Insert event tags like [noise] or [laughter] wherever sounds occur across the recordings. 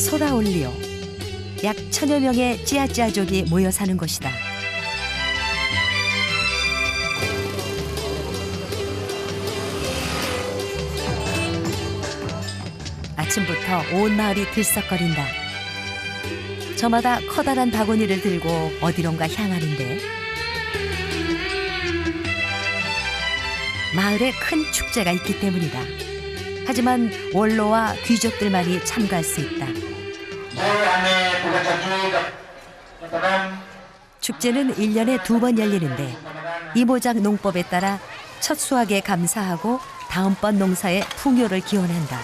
소라올리오. 약 천여 명의 찌아찌아족이 모여 사는 곳이다. 아침부터 온 마을이 들썩거린다. 저마다 커다란 바구니를 들고 어디론가 향하는데 마을에 큰 축제가 있기 때문이다. 하지만 원로와 귀족들만이 참가할 수 있다. 축제는 일년에 두 번 열리는데 이모작 농법에 따라 첫 수확에 감사하고 다음번 농사에 풍요를 기원한다.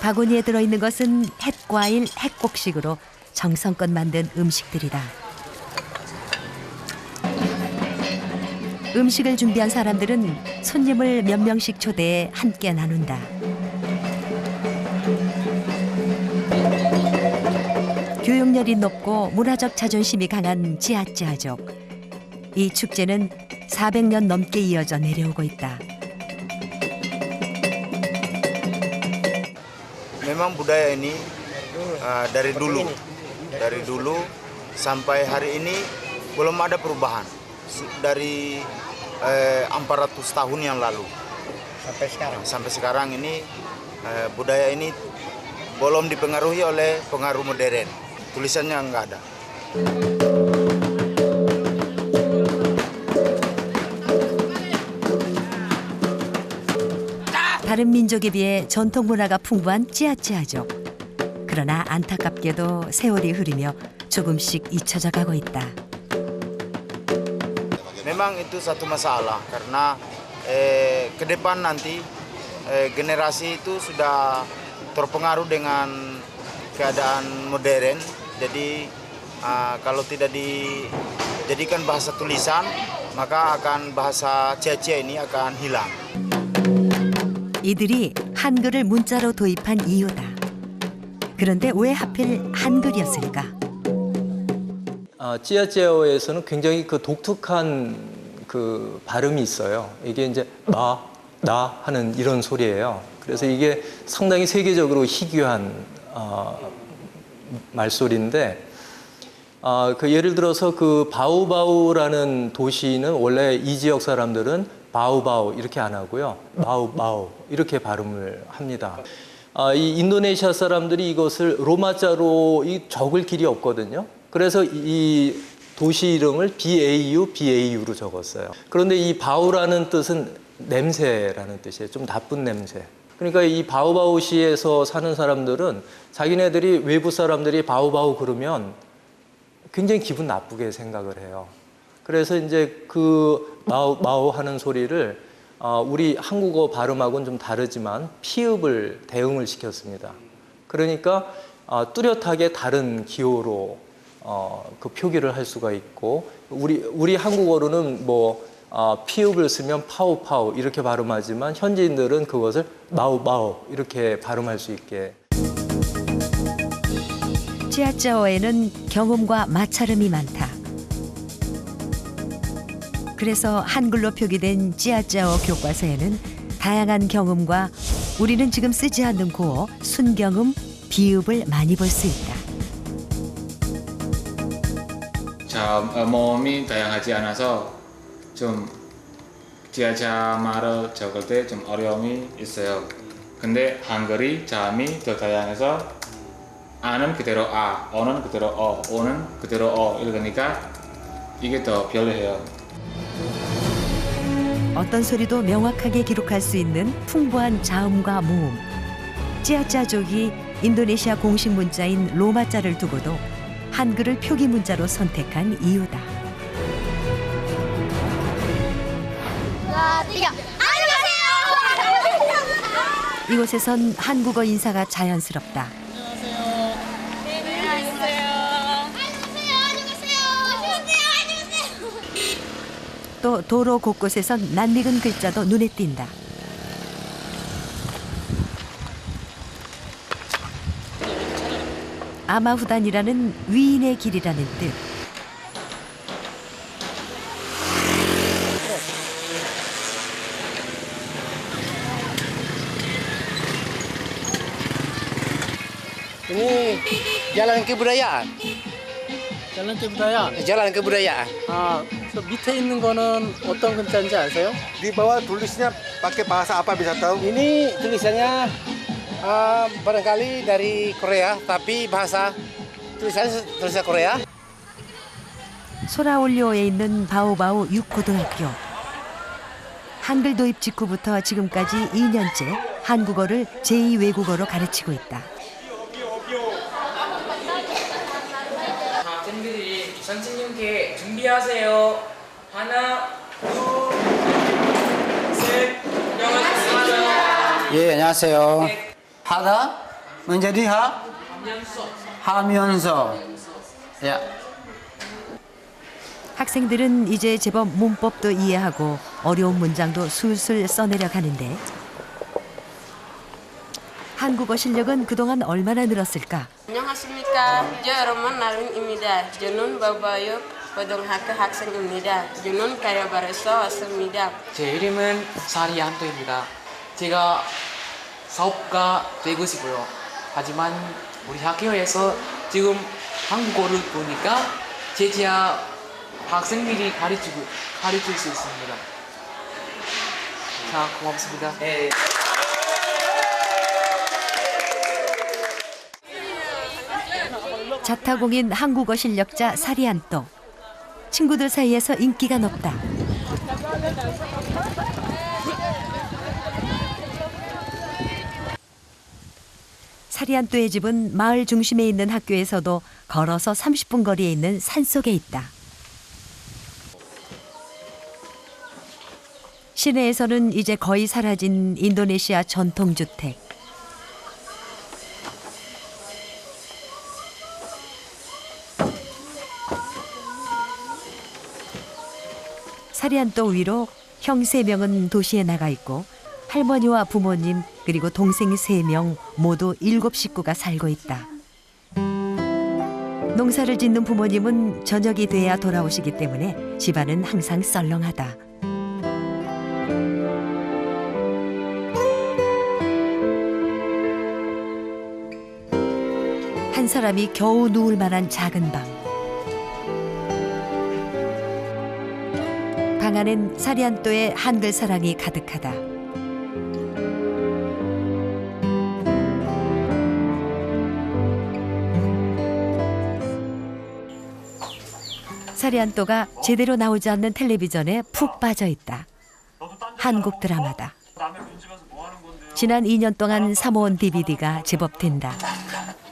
바구니에 들어있는 것은 햇과일, 햇곡식으로 정성껏 만든 음식들이다. 음식을 준비한 사람들은 손님을 몇 명씩 초대해 함께 나눈다. 교육열이 높고 문화적 자존심이 강한 지아찌아족. 이 축제는 400년 넘게 이어져 내려오고 있다. Memang budaya ini uh, dari dulu, dari dulu sampai hari ini belum ada perubahan dari eh, 400 tahun yang lalu sampai sekarang. sampai sekarang ini eh, budaya ini belum dipengaruhi oleh pengaruh modern. Tulisannya nggak ada. 다른 민족에 비해 전통 문화가 풍부한 찌아찌아족. 그러나 안타깝게도 세월이 흐르며 조금씩 잊혀져 가고 있다. Memang itu satu masalah karena eh, ke depan nanti eh, generasi itu sudah terpengaruh dengan keadaan modern. Jadi ah, kalau tidak dijadikan bahasa tulisan maka akan bahasa Cia-Cia ini akan hilang. 이들이 한글을 문자로 도입한 이유다. 그런데 왜 하필 한글이었을까? 아, 찌아찌아어에서는 굉장히 그 독특한 그 발음이 있어요. 이게 이제 나, 나 하는 이런 소리예요. 그래서 이게 상당히 세계적으로 희귀한 어, 말소리인데, 아, 그 예를 들어서 그 바우바우라는 도시는 원래 이 지역 사람들은 바우바우 이렇게 안 하고요. 바우바우 이렇게 발음을 합니다. 아, 이 인도네시아 사람들이 이것을 로마자로 이 적을 길이 없거든요. 그래서 이 도시 이름을 BAU, BAU로 적었어요. 그런데 이 바우라는 뜻은 냄새라는 뜻이에요. 좀 나쁜 냄새. 그러니까 이 바우바우시에서 사는 사람들은 자기네들이 외부 사람들이 바우바우 그러면 굉장히 기분 나쁘게 생각을 해요. 그래서 이제 그 마우, 마우 하는 소리를 어, 우리 한국어 발음하고는 좀 다르지만 피읍을 대응을 시켰습니다. 그러니까 어, 뚜렷하게 다른 기호로 어, 그 표기를 할 수가 있고 우리 우리 한국어로는 뭐 어, 피읍을 쓰면 파우 파우 이렇게 발음하지만 현지인들은 그것을 마우 마우 이렇게 발음할 수 있게 찌아짜오에는 경음과 마찰음이 많다. 그래서 한글로 표기된 찌아짜오 교과서에는 다양한 경음과 우리는 지금 쓰지 않는 고어, 순경음, 비읍을 많이 볼 수 있다. 자, 어, 몸이 다양하지 않아서 좀 지하자 말을 적을 때 좀 어려움이 있어요. 근데 한글이 자음이 더 다양해서 아는 그대로 아, 어는 그대로 어, 오는 그대로 어 이러니까 이게 더 편리해요. 어떤 소리도 명확하게 기록할 수 있는 풍부한 자음과 모음. 찌아짜족이 인도네시아 공식 문자인 로마자를 두고도 한글을 표기 문자로 선택한 이유다. 둘, 안녕하세요. 이곳에선 한국어 인사가 자연스럽다. 안녕하세요. 안녕하세요. 안녕하세요. 안녕하세요. 또 도로 곳곳에선 낯익은 글자도 눈에 띈다. 아마후단이라는 위인의 길이라는 뜻. Ini jalan kebudayaan. 탤런트 부다야. Jalan kebudayaan. 아, 저 밑에 있는 거는 어떤 글자인지 아세요? Di bawah tulisnya pakai bahasa apa bisa tahu? Ini tulisannya ah, barangkali dari Korea, tapi bahasa tulisannya tulisan Korea. 소라올리오에 있는 바오바오 6고등학교. 한글 도입 직후부터 지금까지 2년째 한국어를 제2 외국어로 가르치고 있다. 학생들이 선생님께 준비하세요. 하나, 둘, 셋. 안녕하세요. 예, 안녕하세요. 하다 menjadi 하면서. 야. 학생들은 이제 제법 문법도 이해하고 어려운 문장도 술술 써내려 가는데 한국어 실력은 그동안 얼마나 늘었을까? 안녕하십니까. 저 여러분 나름입니다. 저는 바바요 고등학교 학생입니다. 저는 가야바에서 왔습니다. 제 이름은 사리안토입니다. 제가 사업가 되고 싶어요. 하지만 우리 학교에서 지금 한국어를 보니까 제지하 학생들이 가르치고 가르칠 수 있습니다. 자, 고맙습니다. 네. 자타공인 한국어 실력자 사리안또. 친구들 사이에서 인기가 높다. 사리안또의 집은 마을 중심에 있는 학교에서도 걸어서 30분 거리에 있는 산속에 있다. 시내에서는 이제 거의 사라진 인도네시아 전통주택. 사리안또 위로 형 세명은 도시에 나가 있고 할머니와 부모님 그리고 동생 세명 모두 일곱 식구가 살고 있다. 농사를 짓는 부모님은 저녁이 돼야 돌아오시기 때문에 집안은 항상 썰렁하다. 한 사람이 겨우 누울 만한 작은 방. 방 안엔 사리안또의 한글 사랑이 가득하다. 사리안또가 제대로 나오지 않는 텔레비전에 푹 빠져 있다. 한국 드라마다. 지난 2년 동안 사모은 DVD가 제법 된다.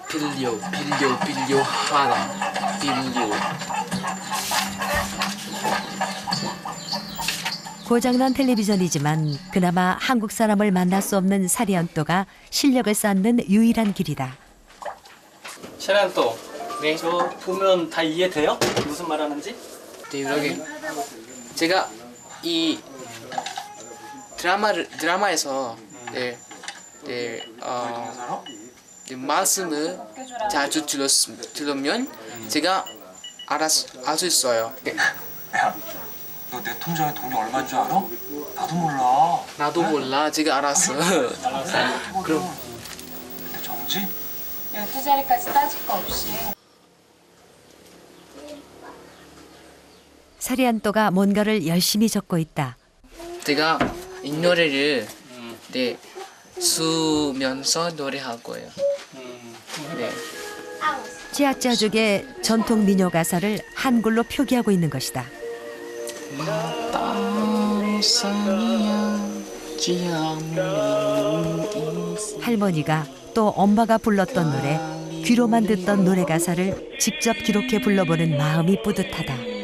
빌려, 빌려, 빌려 하나, 빌려. 고장난 텔레비전이지만 그나마 한국 사람을 만날 수 없는 사리안또가 실력을 쌓는 유일한 길이다. 탤런트. 네. 저 보면 다 이해돼요? 무슨 말 하는지? 네, 여기 제가 이 드라마를 드라마에서 네, 네, 어, 네, 말씀을 자주 들었, 들으면 제가 알았 알수 있어요. 네, 너 내 통장에 돈이 얼마인 줄 알아? 나도 몰라. 나도 몰라, 제가 알았어. [laughs] 그럼 근데 정지? 12자리까지 따질 거 없이. 사리안또가 뭔가를 열심히 적고 있다. 제가 이 노래를 네 쓰면서 노래할 거예요. 네. 찌아짜족의 전통 민요 가사를 한글로 표기하고 있는 것이다. 할머니가 또 엄마가 불렀던 노래, 귀로만 듣던 노래 가사를 직접 기록해 불러보는 마음이 뿌듯하다.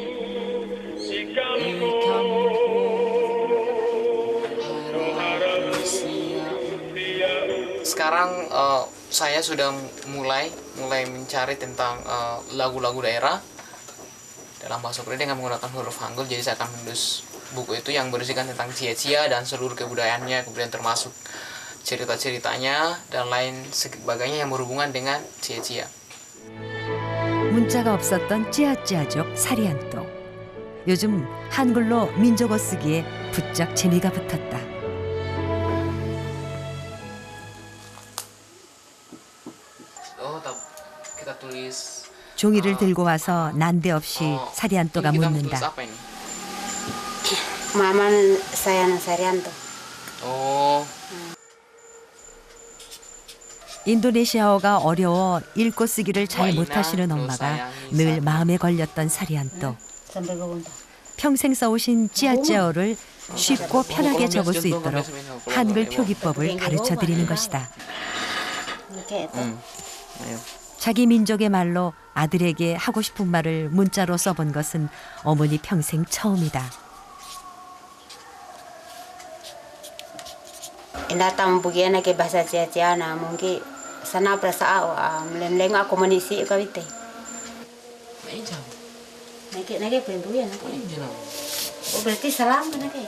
Sekarang eh, saya sudah mulai mulai mencari tentang eh, lagu-lagu daerah dalam bahasa Korea dengan menggunakan huruf Hangul. Jadi saya akan menulis buku itu yang berisikan tentang cia-cia dan seluruh kebudayaannya, kemudian termasuk cerita-ceritanya dan lain sebagainya yang berhubungan dengan cia-cia. 문자가 없었던 찌아찌아족 사리안또. 요즘 한글로 민족어 쓰기에 부쩍 재미가 붙었다. 종이를 들고 와서 난데없이 mau tulis 묻는다. Mama saya Nasarianto. oh 인도네시아어가 어려워 읽고 쓰기를 잘 못하시는 또 엄마가 늘 사- 마음에 걸렸던 Bunda. 평생 써오신 찌아찌아어를 쉽고 편하게 적을 수 있도록 한글 표기법을 가르쳐 드리는 것이다. 자기 민족의 말로 아들에게 하고 싶은 말을 문자로 써본 것은 어머니 평생 처음이다. Indatang bugiana ke bahasa Cia-Ciana mungkin sana perasa awa meleng aku menisi kawite. Nah, jam Nake nake pentu ya nake. ini Oh berarti salam nake.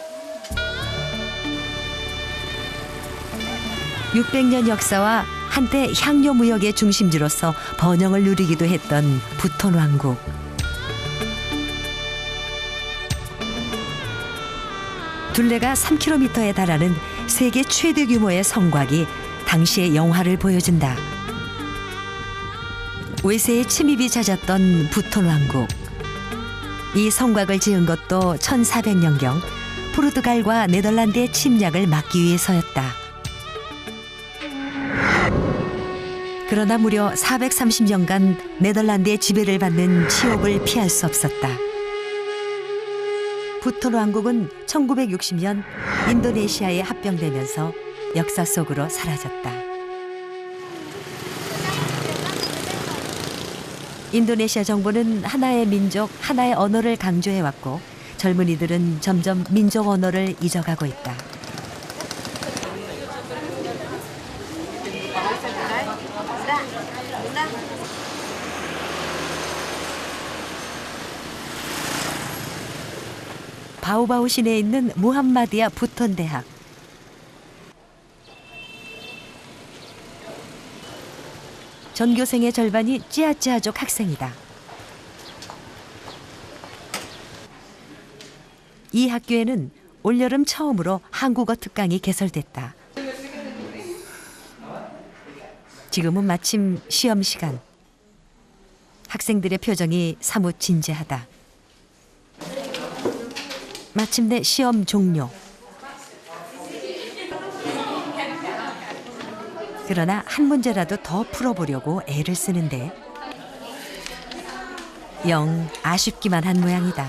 600년 역사와 한때 향료 무역의 중심지로서 번영을 누리기도 했던 부톤 왕국. 둘레가 3km에 달하는 세계 최대 규모의 성곽이 당시의 영화를 보여준다. 외세의 침입이 잦았던 부톤 왕국. 이 성곽을 지은 것도 1400년경 포르투갈과 네덜란드의 침략을 막기 위해서였다. 그러나 무려 430년간 네덜란드의 지배를 받는 치욕을 피할 수 없었다. 부톤 왕국은 1960년 인도네시아에 합병되면서 역사 속으로 사라졌다. 인도네시아 정부는 하나의 민족, 하나의 언어를 강조해왔고 젊은이들은 점점 민족 언어를 잊어가고 있다. 바우바우 시내에 있는 무함마디아 부톤 대학. 전교생의 절반이 찌아찌아족 학생이다. 이 학교에는 올여름 처음으로 한국어 특강이 개설됐다. 지금은 마침 시험 시간. 학생들의 표정이 사뭇 진지하다. 마침내 시험 종료. 그러나 한 문제라도 더 풀어보려고 애를 쓰는데 영 아쉽기만 한 모양이다.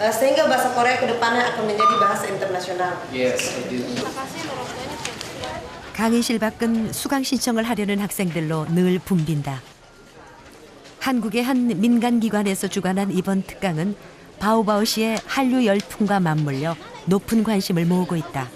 eh, sehingga bahasa Korea ke depannya akan menjadi bahasa internasional. yes I do 강의실 밖은 수강 신청을 하려는 학생들로 늘 붐빈다. 한국의 한 민간 기관에서 주관한 이번 특강은 바우바우 시의 한류 열풍과 맞물려 높은 관심을 모으고 있다.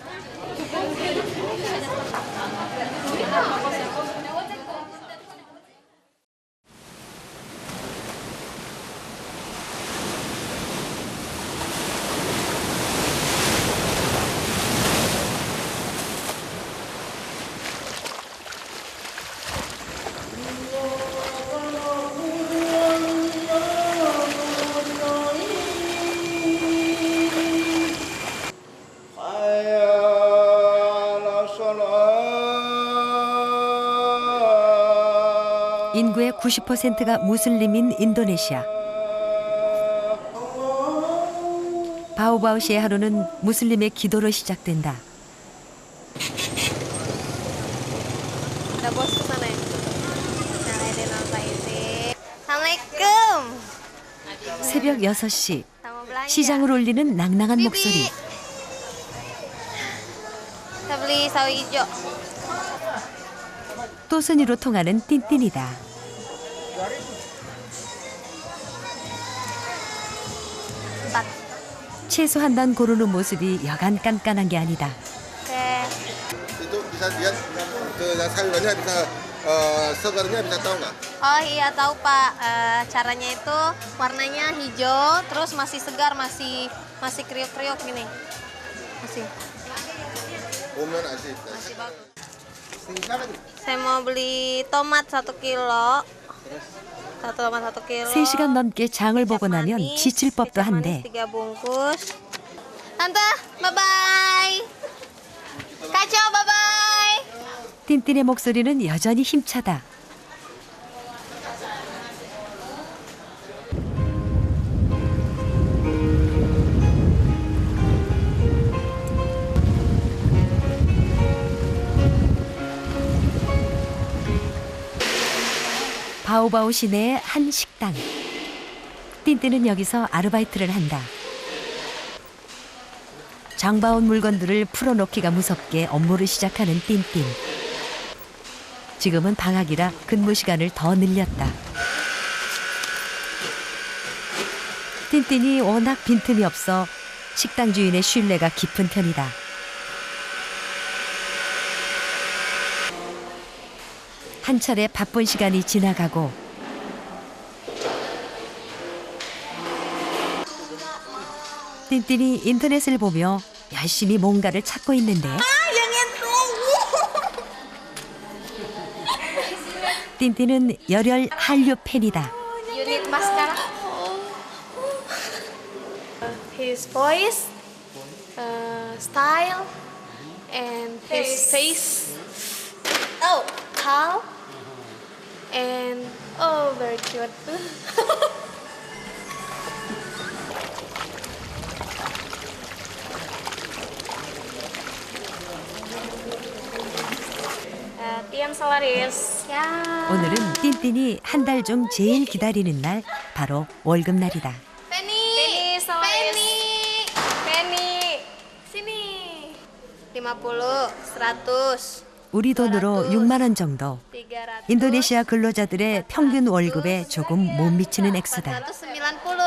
인구의 90%가 무슬림인 인도네시아. 바우바우 시의 하루는 무슬림의 기도로 시작된다. 새벽 6시 Sama belanja. 시장을 울리는 낭낭한 목소리. 또순이로 통하는 띵띵이다. 채소 한 단 고르는 모습이 여간 깐깐한 게 아니다. Oke. itu bisa lihat ke yang sayurannya bisa eh, segarnya bisa tahu nggak? Oh iya tahu Pak. Eh, caranya itu warnanya hijau, terus masih segar, masih masih kriuk-kriuk gini. Masih. 보면 알수 있다. Masih bagus. Tinggal lagi. Saya mau beli tomat satu kilo. Satu tomat satu kilo. 3시간 넘게 장을 보고 나면 지칠 법도 한데 bye. Kacau, bye bye. 틴틴의 목소리는 여전히 힘차다. 바오바오 시내의 한 식당. 틴틴은 여기서 아르바이트를 한다. 장바온 물건들을 풀어놓기가 무섭게 업무를 시작하는 틴틴. 지금은 방학이라 근무 시간을 더 늘렸다. 틴틴이 워낙 빈틈이 없어 식당 주인의 신뢰가 깊은 편이다. 한 차례 바쁜 시간이 지나가고 틴틴이 인터넷을 보며 열심히 뭔가를 찾고 있는데 틴틴은 열혈 한류 팬이다. Unit maskara. His voice, uh, style, and his face. Oh, tall, and oh, very cute. Uh. 오늘은 틴틴이 한 달 중 제일 기다리는 날 바로 월급날이다. Penny. Penny, Penny. Penny. Sini. 50, 100, 우리 돈으로 6만 원 정도. 300. 인도네시아 근로자들의 평균 월급에 조금 못 미치는 액수다. 190.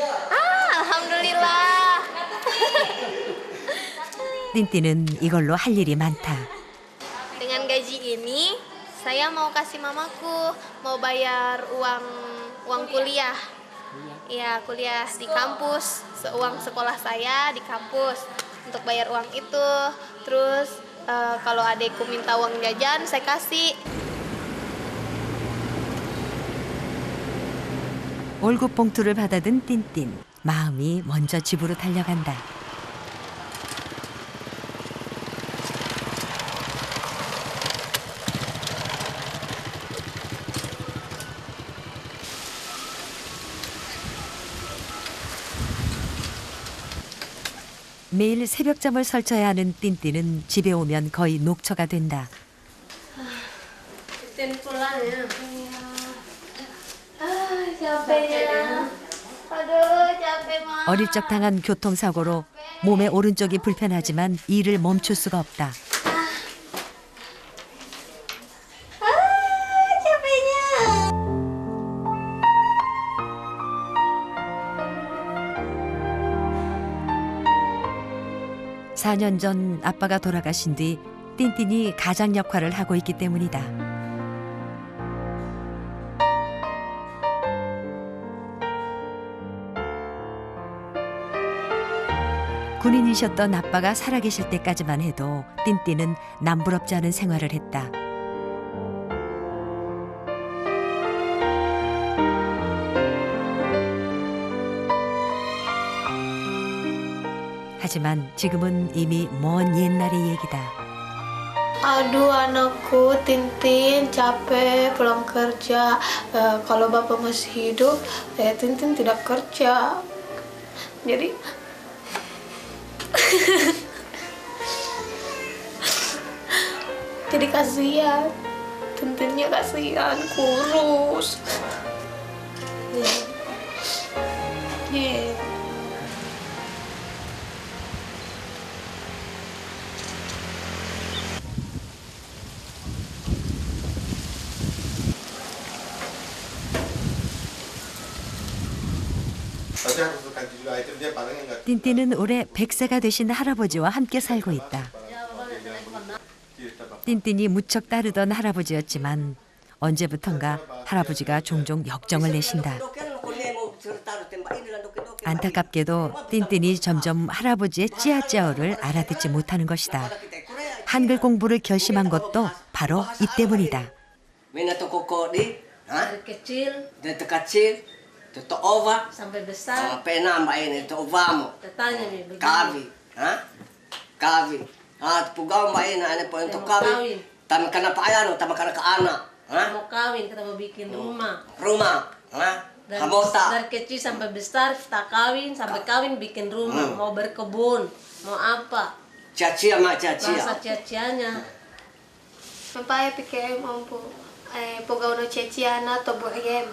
Ah, alhamdulillah. 틴틴은 이걸로 할 일이 많다. Dengan gaji ini, saya mau kasih mamaku, mau bayar uang uang kuliah. Iya, kuliah di kampus, seuang sekolah saya di kampus untuk bayar uang itu. Terus eh, kalau adekku minta uang jajan, saya kasih. 월급 봉투를 받아든 틴틴. 마음이 먼저 집으로 달려간다. 매일 새벽잠을 설쳐야 하는 틴틴은 집에 오면 거의 녹초가 된다. Capek mah. 어릴 적 당한 교통사고로 몸의 오른쪽이 불편하지만 일을 멈출 수가 없다. 4년 전 아빠가 돌아가신 뒤 틴틴이 가장 역할을 하고 있기 때문이다. 군인이셨던 아빠가 살아계실 때까지만 해도 틴틴은 남부럽지 않은 생활을 했다. 하지만 지금은 이미 먼 옛날의 얘기다. Aduh anakku Tintin capek pulang kerja Eh, kalau bapak masih hidup eh, Tintin tidak kerja jadi [laughs] jadi kasihan Tintinnya kasihan kurus yeah. Tapi 띵띵은 올해 100세가 되신 할아버지와 함께 살고 있다. 띵띵이 무척 따르던 할아버지였지만 언제부턴가 할아버지가 종종 역정을 내신다. 안타깝게도 띵띵이 점점 할아버지의 찌아찌아어를 알아듣지 못하는 것이다. 한글 공부를 결심한 것도 바로 이 때문이다. Totoova. Sampai besar. Pena ini ene, totovamo. Tanya nih. begini. Kavi. Ha? Kavi. Ah, pugaw mbak ini ane pun untuk kavi. Tama karena pak ayah, tama karena ke anak. Ha? Mau kawin, kita mau bikin rumah. Rumah. Ha? Dari, Kamota. dari kecil sampai besar kita kawin, sampai kawin bikin rumah, hmm. mau berkebun, mau apa. caci sama caci Masa cacianya. Sampai ya, pikir ya, mampu eh pogau no atau bu bohem.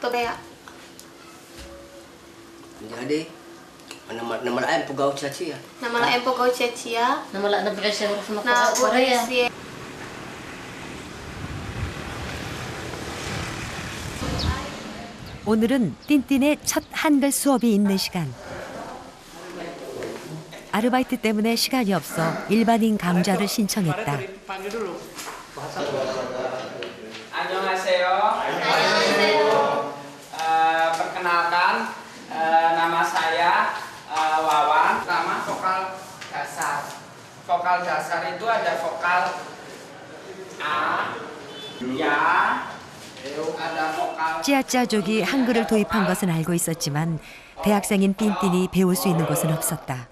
To bea. Ya. Jadi, nama nama lain pugau cacia. Nama la empo gau cecia. Nama lah nama saya huruf Na Korea. Korea. 오늘은 띵띵의 첫 한글 수업이 있는 시간. 아르바이트 때문에 시간이 없어 일반인 강좌를 신청했다. Annyeonghaseyo. Annyeonghaseyo. Eh, perkenalkan, eh, nama saya eh, Wawan. Pertama vokal dasar. Vokal dasar itu ada vokal A, Ya, ada vokal 찌아찌아족이 한글을 도입한 것은 알고 있었지만 대학생인 띵띵이 배울 수 있는 곳은 없었다.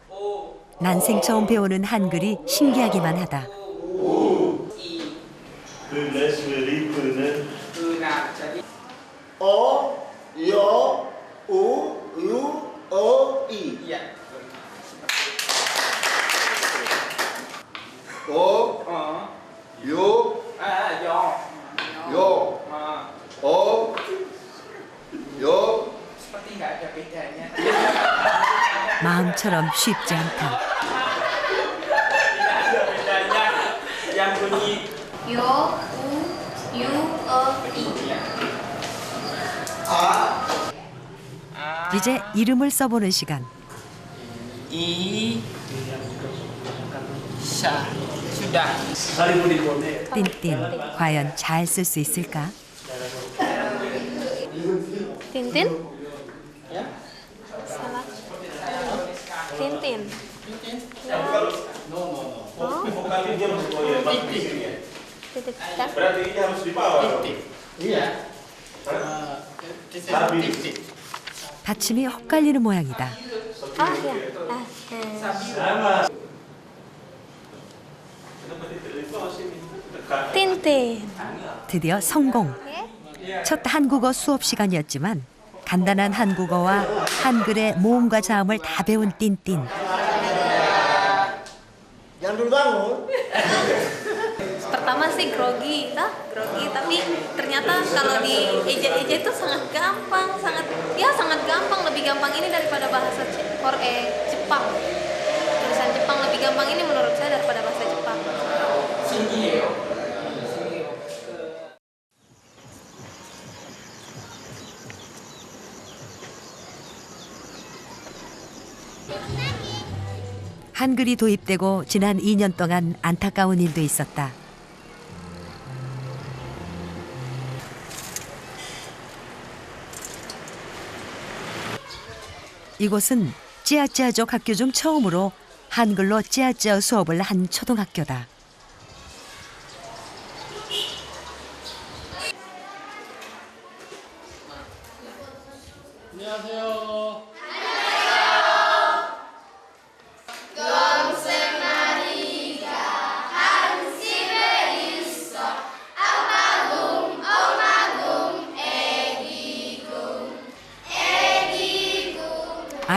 난생 처음 배우는 한글이 신기하기만 하다. 그 어, 여, 우, 유, 어, 이. 어, Oh, 요, eh, yo. 요, Ah, 어, 요. 마음처럼 쉽지 않다. O, i. 이제 이름을 써보는 시간. I, Sha. Sudah. 띵띵, 과연 잘 쓸 수 있을까? Berarti ini harus di bawah. Iya. 받침이 헛갈리는 모양이다. Ah ya. Ah. Eh. Tintin. 드디어 성공. 첫 한국어 수업 시간이었지만 간단한 한국어와 한글의 모음과 자음을 다 배운 띵띵. Pertama sih grogi, ah grogi. Tapi ternyata kalau di eja-eja itu sangat gampang, sangat ya sangat gampang, lebih gampang ini daripada bahasa Korea, Jepang. Tulisan Jepang lebih gampang ini menurut saya daripada bahasa Jepang. 한글이 도입되고 지난 2년 동안 안타까운 일도 있었다. 이곳은 찌아찌아족 학교 중 처음으로 한글로 찌아찌아 수업을 한 초등학교다.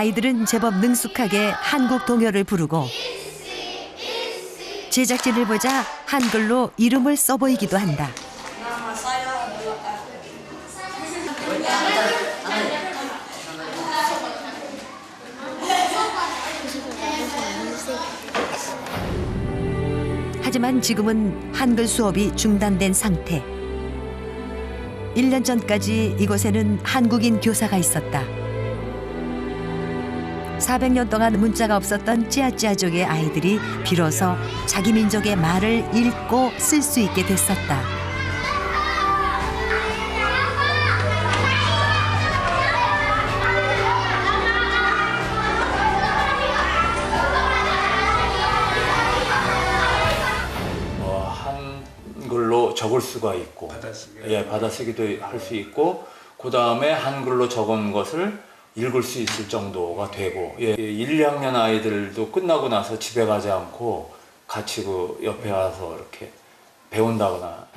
아이들은 제법 능숙하게 한국 동요를 부르고 제작진을 보자 한글로 이름을 써보이기도 한다. 하지만 지금은 한글 수업이 중단된 상태. 1년 전까지 이곳에는 한국인 교사가 있었다. 400년 동안 문자가 없었던 찌아찌아족의 아이들이 비로소 자기 민족의 말을 읽고 쓸 수 있게 됐었다. 어, 한글로 적을 수가 있고, 예, 받아쓰기도 할 수 있고, 그 다음에 한글로 적은 것을 읽을 수 있을 정도가 되고, 예, 1, 2학년 아이들도 끝나고 나서 집에 가지 않고 같이 그 옆에 와서 이렇게 배운다거나.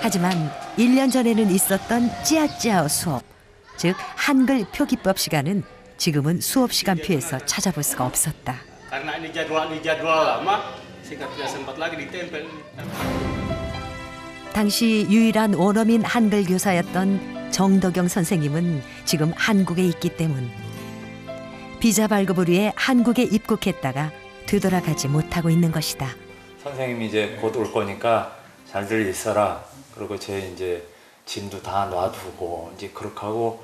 하지만 1년 전에는 있었던 찌아찌아어 수업, 즉 한글 표기법 시간은 지금은 수업 시간표에서 찾아볼 수가 없었다. 당시 유일한 원어민 한글 교사였던 정덕영 선생님은 지금 한국에 있기 때문 비자 발급을 위해 한국에 입국했다가 되돌아가지 못하고 있는 것이다. 선생님이 이제 곧 올 거니까 잘들 있어라. 그리고 제 이제 짐도 다 놔두고 이제 그렇게 하고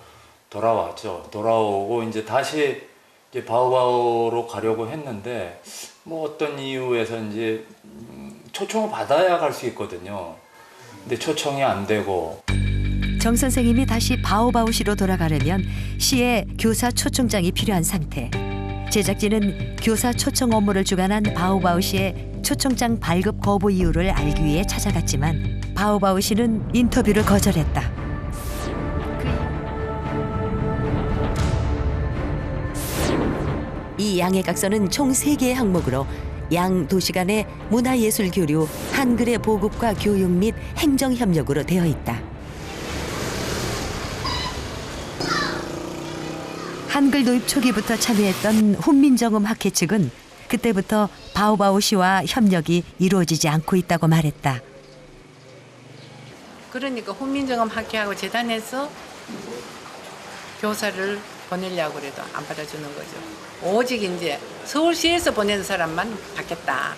돌아왔죠. 돌아오고 이제 다시 이제 바오바오로 가려고 했는데 뭐 어떤 이유에서 이제 음, 초청을 받아야 갈 수 있거든요. 근데 초청이 안 되고 정 선생님이 다시 바오바오시로 돌아가려면 시에 교사 초청장이 필요한 상태. 제작진은 교사 초청 업무를 주관한 바오바오시의 초청장 발급 거부 이유를 알기 위해 찾아갔지만 바오바오시는 인터뷰를 거절했다. 이 양해각서는 총 세개의 항목으로 양 도시 간의 문화예술 교류, 한글의 보급과 교육 및 행정 협력으로 되어 있다. 한글 도입 초기부터 참여했던 훈민정음 학회 측은 그때부터 바오바오 씨와 협력이 이루어지지 않고 있다고 말했다. 그러니까 훈민정음 학회하고 재단에서 교사를 보내려고 그래도 안 받아주는 거죠. 오직 이제 서울시에서 보내는 사람만 받겠다.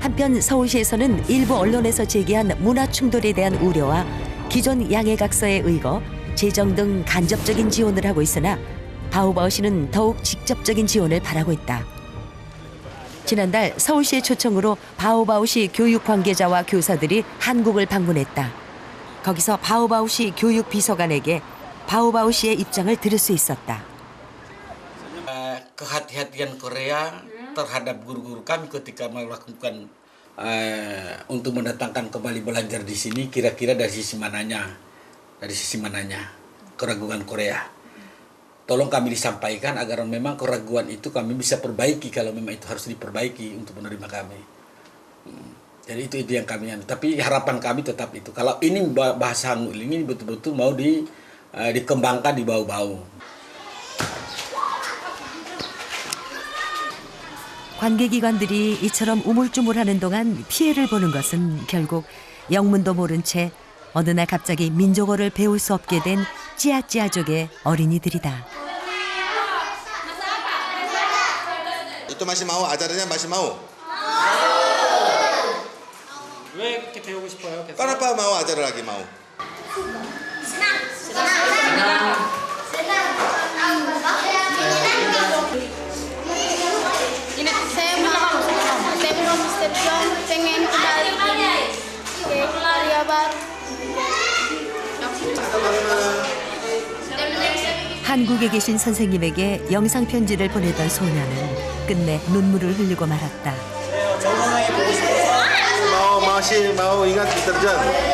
한편 서울시에서는 일부 언론에서 제기한 문화 충돌에 대한 우려와 기존 양해각서에 의거 재정 등 간접적인 지원을 하고 있으나 바오바오 씨는 더욱 직접적인 지원을 바라고 있다. 지난달 서울시의 초청으로 바오바오 시 교육 관계자와 교사들이 한국을 방문했다. 거기서 바오바오 시 교육 비서관에게 바오바오 씨의 입장을 들을 수 있었다. Eh, kehati-hatian Korea terhadap guru-guru kami ketika melakukan eh, untuk mendatangkan kembali belajar di sini kira-kira dari sisi mananya dari sisi mananya keraguan Korea tolong kami disampaikan agar memang keraguan itu kami bisa perbaiki kalau memang itu harus diperbaiki untuk menerima kami Hmm, jadi itu itu yang kami anu. tapi harapan kami tetap itu kalau ini bah- bahasa Hangul ini betul-betul mau di eh, dikembangkan di bau-bau 관계기관들이 이처럼 우물쭈물하는 동안 피해를 보는 것은 결국 영문도 모른 채 어느 날 갑자기 민족어를 배울 수 없게 된 찌아찌아족의 어린이들이다. Mau, acaranya masih mau. 왜 그렇게 배우고 싶어요? 계속? Kenapa mau acara lagi mau? Ini 한국에 계신 선생님에게 영상 편지를 보내던 소녀는 끝내 눈물을 흘리고 말았다. Mau masih mau ingat Mr. John?